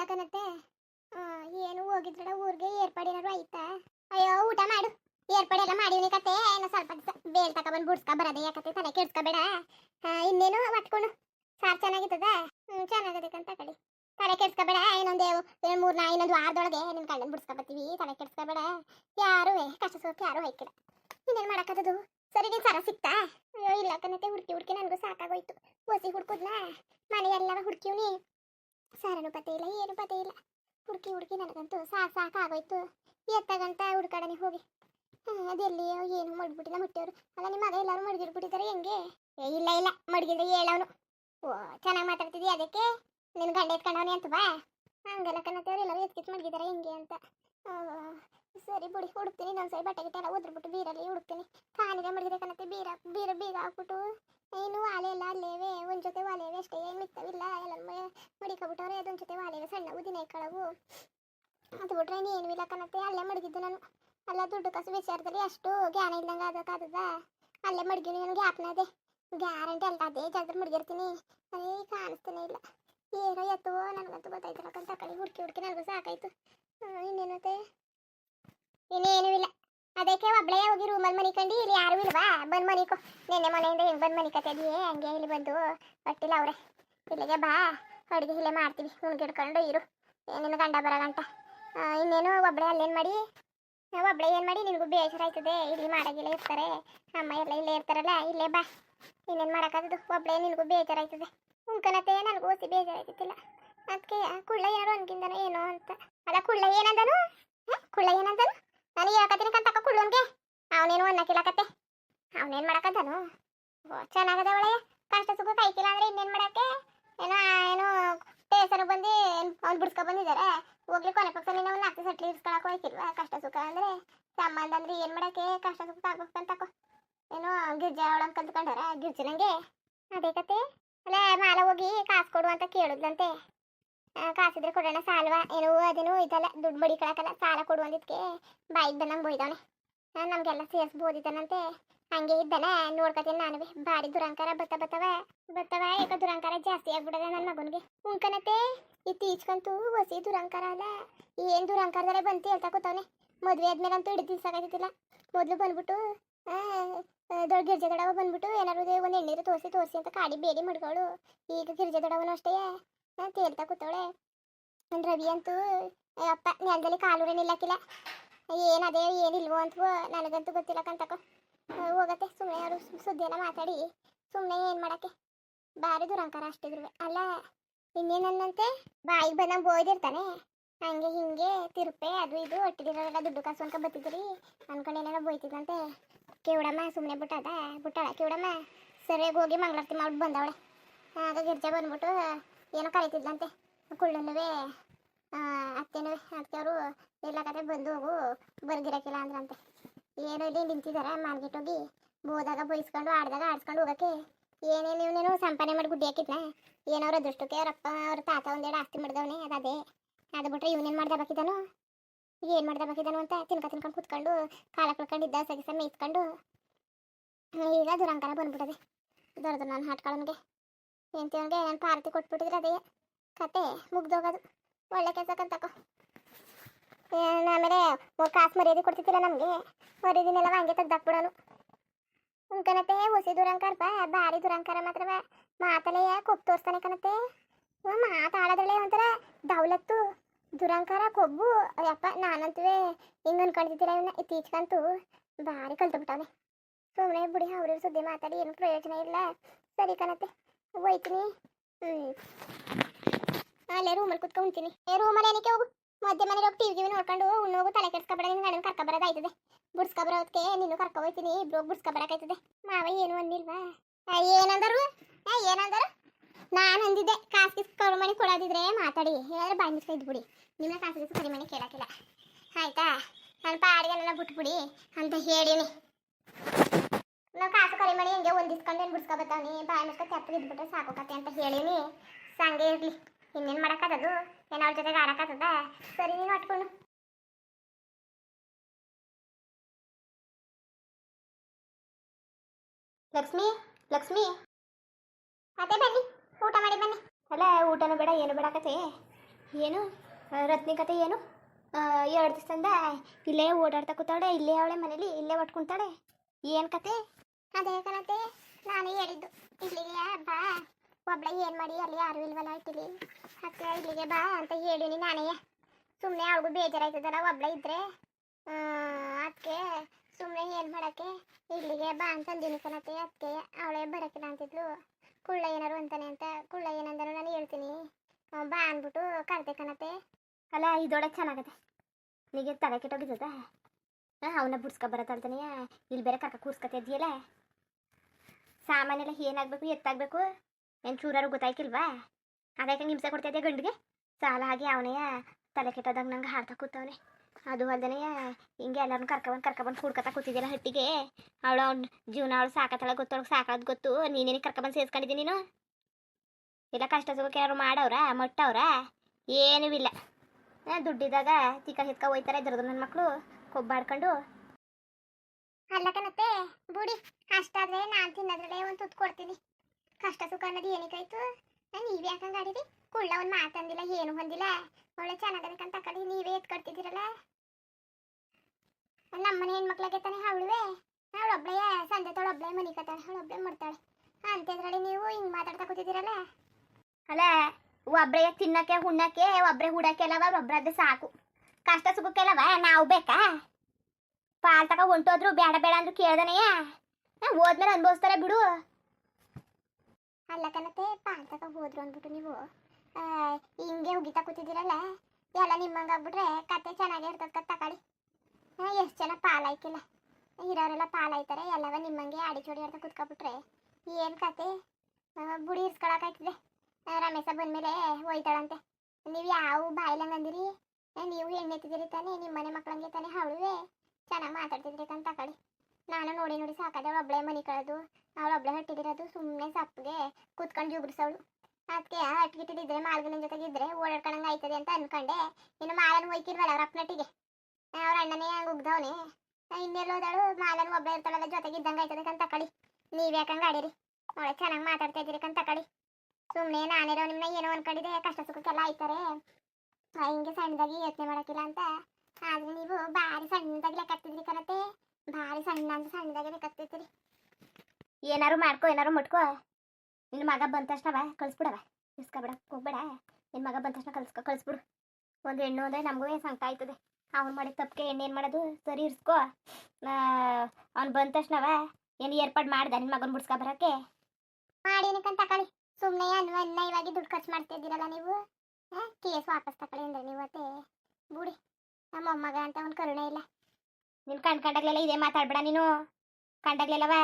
ಇಲ್ಲ ಏನು ಹೋಗಿದ್ರಡ ಊರಿಗೆ ಏರ್ಪಾಡೇನಾದ್ರು ಆಯ್ತಾ? ಅಯ್ಯೋ, ಊಟ ಮಾಡು. ಏರ್ಪಾಡು ಎಲ್ಲ ಮಾಡಿವ್ನಿ ಕತೆ. ಸ್ವಲ್ಪ ಬೇಲ್ ಬೇಲ್ ಬಂದು ಬುಡ್ಸ್ಕ ಬರೋದೇ. ಯಾಕತೆ ತಲೆ ಕೆಡ್ಸ್ಕೊಬೇಡ. ಇನ್ನೇನು ಮಟ್ಕೊಂಡು ಸಾರ್ ಚೆನ್ನಾಗಿರ್ತದ ಹ್ಞೂ ಅಂತ ಕಡಿ ತಲೆ ಕೆಡ್ಸ್ಕೊಬೇಡ. ಇನ್ನೊಂದು ಮೂರ್ ನಾ, ಇನ್ನೊಂದು ವಾರದೊಳಗೆ ನಿನ್ನ ಕಣ್ಣನ್ನು ಬಿಡ್ಸ್ಕೊ ಬತ್ತೀವಿ ತಲೆ ಕೆಡ್ಸ್ಕೊಬೇಡ. ಯಾರು ಕಷ್ಟ ಸೋಕೆ ಯಾರು ಹೈಕಿಲ್ಲ ಇನ್ನೇನು ಮಾಡಕ್ಕದದು ಸರಿ, ನೀನು ಸರ ಸಿಕ್ತಾ? ಅಯ್ಯೋ, ಇಲ್ಲ ಕಣತೆ ಹುಡುಕಿ ಹುಡುಕಿ ನನಗೂ ಸಾಕಾಗೋಯ್ತು. ಓಸಿ ಹುಡ್ಕುದ್ನ? ಮನೆ ಎಲ್ಲ ಹುಡ್ಕಿವ್ನಿ ಸಾರನು ಪತ್ತೆ ಇಲ್ಲ, ಏನು ಪತ್ತೆ ಇಲ್ಲ. ಹುಡುಕಿ ಹುಡುಕಿ ನನಗಂತೂ ಸಾಕು ಸಾಕಾಗೋಯ್ತು ಎತ್ತಗಂತ ಹುಡುಕಾಡನೆ ಹೋಗಿ ಅದೆಲ್ಲಿ ಏನು ಮಡ್ಬಿಟ್ಟಿಲ್ಲ ಮುಟ್ಟೆಯವರು. ಅಲ್ಲ ನಿಮ್ಮ ಮಗ ಎಲ್ಲರೂ ಮಡ್ಗಿಡ್ಬಿಟ್ಟಿದ್ದಾರೆ ಹೆಂಗೆ? ಏ, ಇಲ್ಲ ಇಲ್ಲ, ಮಡ್ಗಿದ್ರೆ ಹೇಳವನು. ಓ, ಚೆನ್ನಾಗಿ ಮಾತಾಡ್ತಿದ್ದಿ ಅದಕ್ಕೆ? ನಿನ್ನ ಗಂಡ ಎತ್ಕೊಂಡವನೇ ಅಂತ ಬಾ ಹಂಗೆಲ್ಲ ಕನ್ನತ್ತವ್ರು ಎಲ್ಲರೂ ಎತ್ಕಿತ್ ಮಡ್ಗಿದ್ದಾರೆ ಹೆಂಗೆ ಅಂತ. ಸರಿ ಬಿಡಿ, ಹುಡುಕ್ತೀನಿ. ಇನ್ನೊಂದ್ಸರಿ ಬಟ್ಟೆ ಗಿಟ್ಟೆ ಎಲ್ಲ ಉದ್ರಬಿಟ್ಟು ಬೀರಲ್ಲಿ ಹುಡುಕ್ತೀನಿ. ಕಾಲಿಗೆ ಮಡಗಿದೆ ಕಣತ್ತೆ ಬೀರ ಬೀರ ಬೀಗ ಹಾಕ್ಬಿಟ್ಟು. ಏನು ವಾಲೆ ಎಲ್ಲ ಅಲ್ಲೇವೆ, ಒಂದು ಜೊತೆ ವಾಲೆವೆ ಅಷ್ಟೇ, ಏನು ಮಿತ್ತವಿಲ್ಲ ಎಲ್ಲ ಮಡಿಕೊಬಿಟ್ಟವ್ರೆ, ಅದೊಂದು ಜೊತೆ ವಾಲೆವೆ, ಸಣ್ಣ ಉದಿನ ಕಳವು ಅದು ಬಿಟ್ರೆ ಏನು ಇಲ್ಲ ಕಣತ್ತೆ. ಅಲ್ಲೇ ಮಡಗಿದ್ದು ನಾನು. ಅಲ್ಲ, ದುಡ್ಡು ಕಸು ವಿಚಾರದಲ್ಲಿ ಅಷ್ಟು ಜ್ಞಾನ ಇಲ್ದಂಗೆ ಅದಕ್ಕಾದದ ಅಲ್ಲೇ ಮಡಗಿನಿ ಜ್ಞಾಪನ ಅದೇ. ಗ್ಯಾರಂಟಿ ಅಲ್ಲ ಅದೇ ಜಾಗದಲ್ಲಿ ಮಡಗಿರ್ತೀನಿ. ಅದೇ ಕಾಣಿಸ್ತಾನೆ ಇಲ್ಲ. ಏನೋ ಎತ್ತುವೋ ನನಗಂತೂ ಗೊತ್ತಾಯ್ತಿಲ್ಲ ಕಂತ ಕಡೆ ಹುಡುಕಿ ಹುಡುಕಿ ನನಗೂ ಸಾಕಾಯ್ತು. ಇನ್ನೇನತೆ ಇನ್ನೇನತ್ತೆ ಇನ್ನೇನು ಇಲ್ಲ. ಅದಕ್ಕೆ ಒಬ್ಳೇ ಹೋಗಿ ರೂಮಲ್ಲಿ ಮನಿಕಂಡು ಇಲ್ಲಿ ಯಾರು ಇಲ್ವಾ? ಬಂದು ಮನಿಕೊ. ನೆನ್ನೆ ಮನೆಯಿಂದ ಹೆಂಗೆ ಬಂದು ಮನಿಕತ್ತದೀ ಹಂಗೆ ಇಲ್ಲಿ ಬಂದು ಒಟ್ಟಿಲ್ಲ ಅವ್ರೆ. ಇಲ್ಲಿಗೆ ಬಾ. ಅಡುಗೆ ಇಲ್ಲೇ ಮಾಡ್ತೀವಿ. ಮುನ್ಗಿಡ್ಕೊಂಡು ಇರು. ನಿನ್ನ ಗಂಡ ಬರೋ ಗಂಟ ಇನ್ನೇನು ಒಬ್ಳೆ ಅಲ್ಲೇನು ಮಾಡಿ? ಒಬ್ಬಳೆ ಏನು ಮಾಡಿ? ನಿನಗೂ ಬೇಸರ ಆಯ್ತದೆ ಇಲ್ಲಿ ಮಾಡಾಗಿಲ್ಲ ಇರ್ತಾರೆ. ಅಮ್ಮ ಎಲ್ಲ ಇಲ್ಲೇ ಇರ್ತಾರಲ್ಲ, ಇಲ್ಲೇ ಬಾ. ಇನ್ನೇನು ಮಾಡೋಕ್ಕಾಗದು? ಒಬ್ಳೆ ನಿನಗೂ ಬೇಜಾರಾಯ್ತದೆ. ಉಂಕನತ್ತೆ, ನನಗೂ ಓಸಿ ಬೇಜಾರಾಯ್ತಿಲ್ಲ ಅದಕ್ಕೆ ಕುಳ್ಳ ಯಾರು ಅನ್ಕಿಂದನೋ ಏನೋ ಅಂತ. ಅಲ್ಲ ಕುಳ್ಳ ಏನಂದನು? ಕುಳ್ಳ ಏನಂದನು? ನಾನು ಹೇಳ್ಕತ್ತೀನಿ ಕಂತಕ್ಕ ಕುಳ್ಳೋನ್ಗೆ ಅವನೇನು ಅನ್ನಕ್ಕಿಲ್ಲಕತ್ತೆ ಅವನೇನು ಮಾಡಕತ್ತನು? ಓ, ಚೆನ್ನಾಗದ ಒಳ್ಳೆಯ? ಕಷ್ಟ ಸುಖ ಕೈಕಿಲ್ಲ ಅಂದ್ರೆ ಇನ್ನೇನು ಮಾಡಕ್ಕೆ? ಏನೋ ಏನೋ ಟೇಸರ್ ಬಂದು ಅವ್ನು ಬಿಡ್ಸ್ಕೊ ಬಂದಿದ್ದಾರೆ ಹೋಗ್ಲಿ ಕೊನೆ ಪಕ್ಷ ನೀನು ಒಂದು ನಾಲ್ಕು ಸಟ್ಲಿ ಇರ್ಸ್ಕೊಳಕ್ ಹೋಯ್ತಿಲ್ವಾ? ಕಷ್ಟ ಸುಖ ಅಂದ್ರೆ ಸಂಬಂಧ ಅಂದ್ರೆ ಏನು ಮಾಡಕ್ಕೆ? ಕಷ್ಟ ಸುಖ ಆಗ್ಬೇಕಂತಕೋ ಏನೋ ಗಿರ್ಜಾ ಅವಳಂತ ಕಲ್ತ್ಕೊಂಡಾರ ಗಿರ್ಜನಂಗೆ? ಅದೇ ಕತೆ. ಅಲ್ಲ, ಮಾಲ ಹೋಗಿ ಕಾಸು ಕೊಡು ಅಂತ ಕೇಳಿದ್ಲಂತೆ. ಕಾಸಿದ್ರೆ ಕೊಡೋಣ, ಸಾಲ್ವ ಏನೋ ಅದೇನೋ ಇದಲ್ಲ ದುಡ್ಡು ಮಡಿಕೊಳಕಲ್ಲ ಸಾಲ ಕೊಡು ಅಂದಿದ್ಕೆ ಬಾಯಿಗೆ ಬಂದಂಗೆ ಬೈದವನೆ. ನಮಗೆಲ್ಲ ಸೇರಿಸ್ಬೋದಿದ್ದಾನಂತೆ ಹಂಗೆ ಇದ್ದಾನೆ, ನೋಡ್ಕೊತೀನಿ ನಾನು ಭಾರಿ ದುರಂಕಾರ ಬತ್ತ ಬತ್ತವ ಬತ್ತವ ಈಗ ದುರಂಕಾರ ಜಾಸ್ತಿ ಆಗ್ಬಿಡದ ನನ್ನ ಮಗನಿಗೆ. ಉಂಕನತೆ ಇತ್ತೀಚ್ಕಂತೂ ಹೊಸಿ ದುರಂಕಾರ ಅಲ್ಲ. ಏನು ದುರಂಕಾರದಲ್ಲೇ ಬಂತು ಹೇಳ್ತಾ ಕೂತವನೆ. ಮದುವೆ ಆದ್ಮೇಲಂತೂ ಹಿಡಿದು ದಿವ್ಸಾಗತ್ತಿಲ್ಲ ಮೊದಲು ಬಂದ್ಬಿಟ್ಟು ದೊಡ್ಡ ಗಿರ್ಜೆ ಬಂದ್ಬಿಟ್ಟು ಏನಾರು ಒಂದು ಎಣ್ಣೀರು ತೋರಿಸಿ ತೋರಿಸಿ ಅಂತ ಕಾಡಿ ಬೇಡಿ ಮಡ್ಗಳು ಈಗ ಗಿರ್ಜೆ ದಡವನು ಅಷ್ಟೇ. ಆ, ತೇಲ್ತಾ ಕೂತವಳೆ. ರವಿ ಅಂತೂ ಅಪ್ಪ ನೆಲದಲ್ಲಿ ಕಾಲೂರೇ ನಿಲ್ಲಕ್ಕಿಲ್ಲ. ಏನದೇ ಏನಿಲ್ವೋ ಅಂತವೋ ನನಗಂತೂ ಗೊತ್ತಿಲ್ಲ ಕಂತಕೋ ಹೋಗತ್ತೆ. ಸುಮ್ಮನೆ ಅವರು ಸುದ್ದಿಯೆಲ್ಲ ಮಾತಾಡಿ. ಸುಮ್ಮನೆ ಏನು ಮಾಡಕ್ಕೆ? ಭಾರಿ ದುರಂಕಾರ ಅಷ್ಟಿದ್ರು ಅಲ್ಲ ಇನ್ನೇನನ್ನಂತೆ? ಬಾಯಿಗೆ ಬಂದಂಗೆ ಬೋಯ್ದಿರ್ತಾನೆ. ಹಂಗೆ ಹಿಂಗೆ ತಿರುಪೆ ಅದು ಇದು ಒಟ್ಟಿದಿರೋಲ್ಲ ದುಡ್ಡು ಕಾಸು ಅನ್ಕೊ ಬತ್ತಿದ್ರಿ. ಅನ್ಕೊಂಡು ಏನಾರ ಬೋಯ್ತಿದ್ದಂತೆ ಕೇವಡಮ್ಮ ಸುಮ್ಮನೆ ಬಿಟ್ಟದ. ಬಿಟ್ಟಾಳ ಕೇವಡಮ್ಮ? ಸರಿಯಾಗಿ ಹೋಗಿ ಮಂಗಳಾರತಿ ಮಾಡ್ಬಿಟ್ಟು ಬಂದವಳೆ. ಆಗ ಗಿರ್ಜಾ ಬಂದ್ಬಿಟ್ಟು ಏನೋ ಕರೀತಿದ್ಲಂತೆ. ಕುಳ್ಳನುವೆ ಅತ್ತೆನುವೆ, ಅತ್ತೆಯವರು ಅವರು ಕಡೆ ಬಂದು ಹೋಗು ಬರ್ಗಿರಕ್ಕಿಲ್ಲ ಅಂದ್ರಂತೆ. ಏನೋ ಇಲ್ಲಿ ನಿಂತಿದ್ದಾರೆ ಮಾರ್ಕೆಟೋಗಿ ಹೋದಾಗ ಬೈಸ್ಕೊಂಡು, ಆಡಿದಾಗ ಆಡಿಸ್ಕೊಂಡು ಹೋಗಕ್ಕೆ. ಏನೇನು ಇವನೇನು ಸಂಪಾದನೆ ಮಾಡಿ ಗುಡ್ಡಿ ಹಾಕಿದ್ನ. ಏನೋ ಅವ್ರ ಅದೃಷ್ಟಕ್ಕೆ ಅವ್ರಪ್ಪ ಅವ್ರ ತಾತ ಒಂದೆರಡು ಆಸ್ತಿ ಮಾಡಿದವನೇ, ಅದೇ ಅದು. ಬಿಟ್ರೆ ಇವನೇನು ಮಾಡ್ದೆ ಬಾಕಿದನು? ಏನು ಮಾಡ್ದೆ ಬಾಕಿದನು ಅಂತ ತಿನ್ಕ ತಿನ್ಕೊಂಡು ಕುತ್ಕೊಂಡು, ಕಾಲ ಕಳ್ಕೊಂಡಿದ್ದ ಸಗಿಸ ಮೇಯ್ಸ್ಕೊಂಡು ಈಗ ದುರಂಕಾರ ಬಂದ್ಬಿಟ್ಟದೆ. ದೊಡ್ಡದು ನಾನು ಹಾಟ್ಕೊಳ್ಳೋನ್ಗೆ ಎಂತಿವನ್ಗೆ ಏನೇನು ಪಾರ್ಟಿ ಕೊಟ್ಬಿಟ್ಟಿದ್ರೆ ಅದೇ ಕತೆ ಮುಗ್ದೋಗೋದು ಒಳ್ಳೆ ಕೆಲಸ ಕಂತಕೋ ಆಮೇಲೆ ಕಾಸು ಮರ್ಯಾದೆ ಕೊಡ್ತಿದ್ದಿಲ್ಲ ನಮಗೆ. ಮರ್ಯಾದಿನೆಲ್ಲ ಹಂಗೆ ತೆಗ್ದಾಕ್ಬಿಡೋನು. ಕನತೆ ಹುಸಿ ದುರಂಕಾರ ಬಾ, ಭಾರಿ ದುರಂಕಾರ ಮಾತ್ರ ಮಾತಲೇ ಕೊಬ್ಬು ತೋರಿಸ್ತಾನೆ ಕನತೆ ಮಾತಾಡೋದ್ರಲ್ಲೇ ಒಂಥರ ದೌಲತ್ತು, ದುರಂಕಾರ, ಕೊಬ್ಬು. ಅಯ್ಯಪ್ಪ ನಾನಂತೂ ಹಿಂಗೆ ಅನ್ಕೊಂಡಿದ್ದಿಲ್ಲ ಇವನ್ನ ಇತ್ತೀಚೆಗಂತೂ. ಭಾರಿ ಕಲ್ತ್ಬಿಟ್ಟವನೆ. ಸುಮ್ಮನೆ ಬಿಡಿ ಅವ್ರ ಸುದ್ದಿ ಮಾತಾಡಿ, ಏನು ಪ್ರಯೋಜನ ಇಲ್ಲ. ಸರಿ ಕಣತೆ ಹೋಯ್ತೀನಿ ಹ್ಞೂ ಅಲ್ಲೇ ರೂಮಲ್ಲಿ ಕುತ್ಕೊಂತೀನಿ ಏ ರೂಮಲ್ಲಿ ಏನಕ್ಕೆ ಹೋಗು? ಮಧ್ಯ ಮನೇಲಿ ಹೋಗಿ ಟಿವಿ ನೋಡ್ಕೊಂಡು ಉಣ್ಣೋಗು ತಲೆ ಕೆಡ್ಸ್ಕೊಬೇಡ ನಿನ್ನ ಗಂಡನ ಕರ್ಕೊ ಬರೋದಾಯ್ತದೆ. ಬುಡ್ಸ್ಕೊ ಬರೋದಕ್ಕೆ ನೀನು ಕರ್ಕೊ ಹೋಯ್ತೀನಿ, ಇಬ್ರು ಬುಡ್ಸ್ಕೊ ಬರೋಕಾಯ್ತದೆ. ಮಾವ ಏನು ಅಂದಿಲ್ವಾ? ಏನಂದರು? ಏನಂದರು? ನಾನು ಅಂದಿದ್ದೆ, ಕಾಸು ಕಡಿಮೆ ಮನೆ ಕೊಡೋದಿದ್ರೆ ಮಾತಾಡಿ. ಹೇಳಿದ್ರೆ ಬಾಯಿ ಇದ್ಬಿಡಿ. ನಿಮ್ಮ ಕಾಸು ಗಿಸ್ ಮಾಡಿ ಕೇಳಕ್ಕಿಲ್ಲ. ಆಯ್ತಾ? ನನ್ನ ಪಾಡಿಗೆಲ್ಲ ಬಿಟ್ಬಿಡಿ ಅಂತ ಹೇಳಿನಿ. ನಾವು ಕಾಸು ಕರೆ ಮಾಡಿ ಹಿಂಗೆ ಒಂದಿಸ್ಕೊಂಡು ಏನು ಬಿಡ್ಸ್ಕೊ ಬರ್ತಾವನಿ ಬಾಯಿ ಮುಚ್ಕ ತೆಪ್ಪಗೆ ಇದ್ಬಿಟ್ರೆ ಸಾಕೋಕತ್ತೆ ಅಂತ ಹೇಳಿನಿ. ಸಂಗೆ ಇರಲಿ. ಇನ್ನೇನು ಮಾಡೋಕ್ಕದದು ಏನೋ ಅವ್ರ ಜೊತೆಗೆ ಆಡೋಕ್ಕದ ಸರಿ, ನೀನು ಅಟ್ಕೊಂಡು ಲಕ್ಷ್ಮಿ ಲಕ್ಷ್ಮಿ. ಅದೇ ಬನ್ನಿ, ಊಟ ಮಾಡಿ ಬನ್ನಿ. ಅಲ್ಲ, ಊಟನೂ ಬೇಡ, ಏನು ಬೇಡ ಕತೆ. ಏನು? ರತ್ನಿ ಕತೆ ಏನು? ಎರಡು ದಿವಸದಿಂದ ಇಲ್ಲೇ ಓಡಾಡ್ತಾ ಕೂತಾಳೆ, ಇಲ್ಲೇ ಅವಳೆ ಮನೇಲಿ, ಇಲ್ಲೇ ಒಟ್ಕೊಂತಾಳೆ ಏನು ಕತೆ? ಅದೇ ಕಣತೆ, ನಾನು ಹೇಳಿದ್ದು. ಇಲ್ಲಿಗೆ ಬಾ. ಒಬ್ಳ ಏನು ಮಾಡಿ, ಅಲ್ಲಿ ಯಾರು ಇಲ್ವಲ್ಲ ಇಟ್ಟಿಲಿ ಇಲ್ಲಿಗೆ ಬಾ ಅಂತ ಹೇಳಿನಿ ನಾನೇ. ಸುಮ್ಮನೆ ಅವಳಿಗೂ ಬೇಜಾರಾಯ್ತದಲ್ಲ, ಒಬ್ಳ ಇದ್ರೆ. ಅದಕ್ಕೆ ಸುಮ್ಮನೆ ಏನು ಮಾಡೋಕ್ಕೆ? ಇಲ್ಲಿಗೆ ಬಾ ಅಂತಂದಿನಿ ಕಣತೆ ಅದಕ್ಕೆ ಅವಳೇ ಬರಕಿಲ್ಲ ಅಂತಿದ್ಲು. ಕುಳ್ಳ ಏನಾರು ಅಂತಾನೆ ಅಂತ, ಕುಳ್ಳ ಏನಂದರೂ ನಾನು ಹೇಳ್ತೀನಿ. ಬಾ ಅಂದ್ಬಿಟ್ಟು ಕರ್ದೆ ಕಣತೆ. ಅಲ್ಲ ಇದೊಳಗೆ ಚೆನ್ನಾಗದೆ. ನಿಗೆ ತಲೆ ಕೆಟ್ಟೋಗಿದ್ದದ. ಅವನ್ನ ಬಿಡ್ಸ್ಕೊ ಬರತ್ತಂತಾನೆ ಇಲ್ಲಿ ಬೇರೆ ಕರ್ಕ ಕೂರ್ಸ್ಕತೆ ಇದೆಯಲ್ಲ ಸಾಮಾನೆಲ್ಲ ಏನಾಗಬೇಕು, ಎತ್ತಾಗಬೇಕು, ಏನು ಚೂರಾರು ಗೊತ್ತಾಯ್ಕಿಲ್ವಾ? ಅದಕ್ಕೆ ಹಿಂಸೆ ಕೊಡ್ತಾ ಇದ್ದೆ ಗಂಡಿಗೆ. ಸಾಲ ಹಾಗೆ ಅವನೆಯ ತಲೆ ಕೆಟ್ಟದಾಗ ನಂಗೆ ಹಾಡ್ತಾ ಕೂತವನೆ. ಅದು ಅಲ್ದೇ ಹಿಂಗೆ ಎಲ್ಲಾರು ಕರ್ಕೊಬಂದು ಕರ್ಕೊಬಂದು ಕುಡ್ಕೊತಾ ಕೂತಿದ್ದಿಲ್ಲ ಹಟ್ಟಿಗೆ. ಅವಳು ಅವ್ನು ಜೀವನ ಅವಳು ಸಾಕತ್ತಳ ಗೊತ್ತವಳು ಸಾಕೋದು ಗೊತ್ತು. ನೀನೇನು ಕರ್ಕೊಬಂದು ಸೇರಿಸ್ಕೊಂಡಿದ್ದಿ ನೀನು? ಇಲ್ಲ, ಕಷ್ಟ ಸುಖಕ್ಕೆ ಯಾರು ಮಾಡವ್ರ? ಮೊಟ್ಟವ್ರ? ಏನೂ ಇಲ್ಲ. ದುಡ್ಡಿದಾಗ ತಿಕ್ಕ ಹಿತ್ಕ ಹೋಯ್ತಾರೆ ಇದ್ರದ್ದು ನನ್ನ ಮಕ್ಕಳು ಕೊಬ್ಬಾಡ್ಕೊಂಡು ಅಲ್ಲ ಬುಡಿ ಆದ್ರೆ ನಾನು ತಿನ್ನೋದ್ರಲ್ಲೇ ಒಂದು ತುತ್ತು ಕೊಡ್ತೀನಿ. ಕಷ್ಟ ಸುಖ ಅನ್ನೋದು ಏನಕ್ಕಾಯ್ತು ನೀವೇ ಯಾಕಂಗೆ ಆಡಿರಿ? ಕುಳ್ಳ ಒಂದು ಮಾತಂದಿಲ್ಲ ಏನು ಹೊಂದಿಲ್ಲ ಒಳ್ಳೆ ಚೆನ್ನಾಗದಕ್ಕಂತ ಕಡೆ ನೀವೇ ಎತ್ಕೊಡ್ತಿದ್ದೀರಲ್ಲ? ನಮ್ಮನೆ ಹೆಣ್ಮಕ್ಳಿಗೆ ತಾನೆ ಅವಳುವೆ ಅವಳೊಬ್ಳೆ ಸಂಜೆ ತೊಳೊಬ್ಳೆ ಮನೆ ಕತ್ತಾಳೆ ಅವಳೊಬ್ಳೆ ಮಾಡ್ತಾಳೆ ಅಂತಿದ್ರಲ್ಲಿ ನೀವು ಹಿಂಗೆ ಮಾತಾಡ್ತಾ ಕೂತಿದ್ದೀರಲ್ಲ? ಅಲ್ಲ ಒಬ್ರೇ ತಿನ್ನಕ್ಕೆ ಹುಣ್ಣಕ್ಕೆ ಒಬ್ರೇ ಹುಡಕ್ಕೆ ಅಲ್ಲವ ಒಬ್ರದ್ದೇ ಸಾಕು. ಕಷ್ಟ ಸುಖಕ್ಕೆಲ್ಲವ ನಾವು ಬೇಕಾ? ಪಾಲ್ ತಕ ಹೊಂಟೋದ್ರು ಬೇಡ ಬೇಡ ಅಂದ್ರು ಕೇಳ್ದನೆಯ ಹೋದ್ಮೇಲೆ ಅನ್ಭವಿಸ್ತಾರೆ ಬಿಡು. ಅಲ್ಲ ಕನತೆ, ಪಾಲ್ ತಕ ಹೋದ್ರು ಅಂದ್ಬಿಟ್ಟು ನೀವು. ಹಿಂಗೆ ಉಗಿತಾ ಕೂತಿದ್ದೀರಲ್ಲ, ಎಲ್ಲ ನಿಮ್ಮಂಗೆ ಆಗ್ಬಿಟ್ರೆ ಕತೆ ಚೆನ್ನಾಗೇ ಇರ್ತದ ತಗೊಳ್ಳಿ ಎಷ್ಟು ಜನ ಪಾಲಾಯ್ಕಿಲ್ಲ ಇರೋರೆಲ್ಲ ಪಾಲಾಯ್ತಾರೆ ಎಲ್ಲವ ನಿಮ್ಮಂಗೆ ಆಡಿ ಚೋಡಿ ಆಡ್ತಾ ಕುತ್ಕೊಬಿಟ್ರೆ. ಏನು ಕತೆ? ಬುಡಿ ಇರ್ಸ್ಕೊಳಕಾಯ್ತದೆ ರಮೇಶ ಬಂದ್ಮೇಲೆ ಹೋಯ್ತಾಳಂತೆ. ನೀವು ಯಾವ ಬಾಯಿಲಂಗಂದಿರಿ ನೀವು ಹೆಣ್ಣೆತ್ತಿದ್ದೀರಿ ತಾನೆ ನಿಮ್ಮ ಮನೆ ಮಕ್ಕಳಂಗೆ ತಾನೆ ಅವಳುವೆ ಚೆನ್ನಾಗಿ ಮಾತಾಡ್ತಿದ್ರಿ ಅಂತ ತಕೊಳ್ಳಿ ನಾನು ನೋಡಿ ನೋಡಿ ಸಾಕಾದೆ ಅವಳು ಒಬ್ಳೆ ಮನೆ ಕಳೆದು, ಅವಳು ಒಬ್ಳೆ ಹಟ್ಟಿದಿರೋದು ಸುಮ್ಮನೆ ಸಪ್ಪಗೆ ಕೂತ್ಕೊಂಡು ಜುಬ್ರಿಸವಳು. ಅದಕ್ಕೆ ಹಟ್ಗಿಟ್ಟಿದ್ರೆ ಮಾಲ್ಗನ ಜೊತೆಗೆ ಇದ್ರೆ ಓಡಾಡ್ಕೊಂಡಂಗೆ ಆಯ್ತದೆ ಅಂತ ಅನ್ಕೊಂಡೆ. ಇನ್ನು ಮಾಲನ್ ಹೋಯ್ತಿರ್ವಲ್ಲ ಅವ್ರ ಅಪ್ಪನಟ್ಟಿಗೆ. ಅವ್ರ ಅಣ್ಣನೇ ಹಂಗೆ ಉಗ್ದವನೇ. ಇನ್ನೆಲ್ಲ ಹೋದಳು ಮಾಲನ್ ಒಬ್ಳೆ ಇರ್ತಾಳಲ್ಲ ಜೊತೆಗೆ ಇದ್ದಂಗೆ ಆಯ್ತದೆ ಅಂತ ಕಳಿ ನೀವು ಯಾಕಂಗೆ ಆಡಿರಿ? ಒಳ್ಳೆ ಚೆನ್ನಾಗಿ ಮಾತಾಡ್ತಾ ಇದ್ದೀರಿ ಅಂತ ಕಳಿ ಸುಮ್ಮನೆ ನಾನಿರೋ ನಿಮ್ಮನ್ನ ಏನೋ ಅನ್ಕೊಂಡಿದ್ದೆ, ಕಷ್ಟ ಸುಖಕ್ಕೆಲ್ಲ ಆಯ್ತಾರೆ. ಹಿಂಗೆ ಸಣ್ಣದಾಗಿ ಯೋಚನೆ ಮಾಡೋಕ್ಕಿಲ್ಲ ಅಂತ. ಆದ್ರೆ ನೀವು ಭಾರಿ ಕಣತೆ ಭಾರಿ ಸಣ್ಣ ಅಂತ ಸಣ್ಣದಾಗಿ ಲೆಕ್ಕ ರೀ ಏನಾರು ಮಾಡ್ಕೊ ಏನಾರು ಮುಟ್ಕೋ. ನಿನ್ನ ಮಗ ಬಂದ ತಕ್ಷಣ ಬಾ ಕಳಿಸ್ಬಿಡವ. ಇಸ್ಕೊಬೇಡ ಹೋಗ್ಬೇಡ. ನಿನ್ನ ಮಗ ಬಂದ ತಕ್ಷಣ ಕಳ್ಸ್ಕೊ ಕಳಿಸ್ಬಿಡು. ಒಂದು ಹೆಣ್ಣು ಅಂದರೆ ನಮಗೂ ಸಂಕಟ ಆಯ್ತದೆ. ಅವ್ನು ಮಾಡಿದ ತಪ್ಪಿಗೆ ಹೆಣ್ಣು ಏನು ಮಾಡೋದು? ಸರಿ ಇರ್ಸ್ಕೋ. ಅವ್ನು ಬಂದ ತಕ್ಷಣವ ಏನು ಏರ್ಪಾಡು ಮಾಡ್ದೆ ನಿನ್ನ ಮಗನ ಬಿಡ್ಸ್ಕೊ ಬರೋಕ್ಕೆ? ಮಾಡಿನಕ್ಕಂತ ತಕೊಳ್ಳಿ. ಸುಮ್ಮನೆ ಅನ್ವ ಇವಾಗ ದುಡ್ಡು ಖರ್ಚು ಮಾಡ್ತಾ ಇದ್ದೀರಲ್ಲ ನೀವು? ಕೇಸ್ ವಾಪಸ್ ತಗೊಳ್ಳಿ ಅಂದ್ರೆ ನೀವು ಬೂಡಿ ಬುಡಿ ನಮ್ಮ ಮೊಮ್ಮಗ ಅಂತ ಅವ್ನ್ ಕರುಣೆ ಇಲ್ಲ. ನೀನು ಕಣ್ ಕಂಡಾಗ್ಲೆಲ್ಲ ಇದೇ ಮಾತಾಡ್ಬೇಡ ನೀನು. ಕಂಡಾಗ್ಲೆಲ್ಲವ?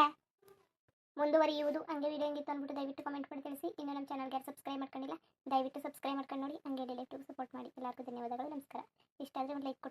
ಮುಂದುವರಿಯುವುದು. ಹಂಗೆ ವಿಡಿಯೋ ಹೆಂಗಿತ್ತು ಅಂದ್ಬಿಟ್ಟು ದಯವಿಟ್ಟು ಕಮೆಂಟ್ ಮಾಡಿ ತಿಳಿಸಿ. ಇನ್ನು ನಮ್ಮ ಚಾನಲ್ಗೆ ಸಬ್ಸ್ಕ್ರೈಬ್ ಮಾಡ್ಕೊಂಡಿಲ್ಲ, ದಯವಿಟ್ಟು ಸಬ್ಸ್ಕ್ರೈಬ್ ಮಾಡ್ಕೊಂಡು ನೋಡಿ. ಹಂಗೆ ಡೆಲಿಟಿವ್ ಸಪೋರ್ಟ್ ಮಾಡಿ. ಎಲ್ಲರಿಗೂ ಧನ್ಯವಾದಗಳು. ನಮಸ್ಕಾರ. ಇಷ್ಟ ಆದರೆ ಒಂದು ಲೈಕ್